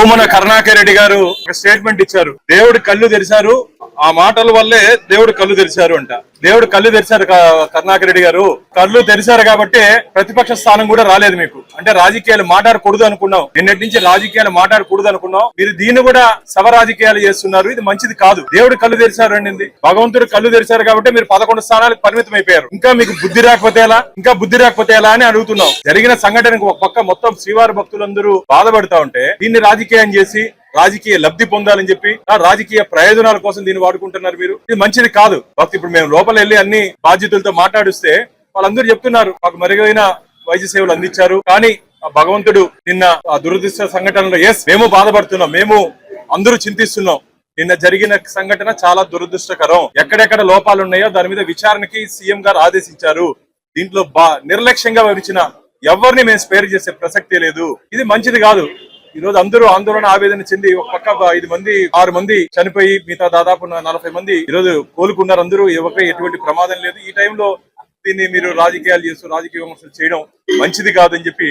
భూమన కరుణాకర్ రెడ్డి గారు ఒక స్టేట్మెంట్ ఇచ్చారు. దేవుడు కళ్ళు తెరిచారు. ఆ మాటల వల్లే దేవుడు కళ్ళు తెరిచారు అంట. దేవుడు కళ్ళు తెరిచారు కరుణాకర్ రెడ్డి గారు. కళ్ళు తెరిచారు కాబట్టి ప్రతిపక్ష స్థానం కూడా రాలేదు మీకు. అంటే రాజకీయాలు మాట్లాడకూడదు అనుకున్నాం నిన్నటి నుంచి రాజకీయాలు మాట్లాడకూడదు అనుకున్నాం మీరు దీన్ని కూడా సభ రాజకీయాలు చేస్తున్నారు. ఇది మంచిది కాదు. దేవుడు కళ్ళు తెరిచారు అండి భగవంతుడు కళ్ళు తెరిచారు కాబట్టి మీరు పదకొండు స్థానాలకు పరిమితం అయిపోయారు. ఇంకా మీకు బుద్ధి రాకపోతే ఎలా? ఇంకా బుద్ధి రాకపోతే ఎలా అని అడుగుతున్నాం జరిగిన సంఘటనకు ఒక పక్క మొత్తం శ్రీవారి భక్తులందరూ బాధపడతా ఉంటే దీన్ని రాజకీయం చేసి రాజకీయ లబ్ధి పొందాలని చెప్పి ఆ రాజకీయ ప్రయోజనాల కోసం దీన్ని వాడుకుంటున్నారు మీరు. ఇది మంచిది కాదు. భక్తి ఇప్పుడు మేము లోపల వెళ్ళి అన్ని బాధ్యతలతో మాట్లాడిస్తే వాళ్ళందరూ చెప్తున్నారు మాకు మెరుగైన వైద్య సేవలు అందించారు. కానీ ఆ భగవంతుడు నిన్న ఆ దురదృష్ట సంఘటనలో ఎస్ మేము బాధపడుతున్నాం మేము అందరూ చింతిస్తున్నాం. నిన్న జరిగిన సంఘటన చాలా దురదృష్టకరం. ఎక్కడెక్కడ లోపాలు ఉన్నాయో దాని మీద విచారణకి సీఎం గారు ఆదేశించారు. దీంట్లో బా నిర్లక్ష్యంగా వివరించిన ఎవరిని మేము స్పేర్ చేసే ప్రసక్తే లేదు. ఇది మంచిది కాదు. ఈ రోజు అందరూ ఆందోళన ఆవేదన చెంది ఒక పక్క ఐదు మంది ఆరు మంది చనిపోయి మిగతా దాదాపు నలభై మంది ఈ రోజు కోలుకున్నారు. అందరూ ఎవరికై ఎటువంటి ప్రమాదం లేదు. ఈ టైంలో దీన్ని మీరు రాజకీయాలు చేస్తూ రాజకీయ విమర్శలు చేయడం మంచిది కాదని చెప్పి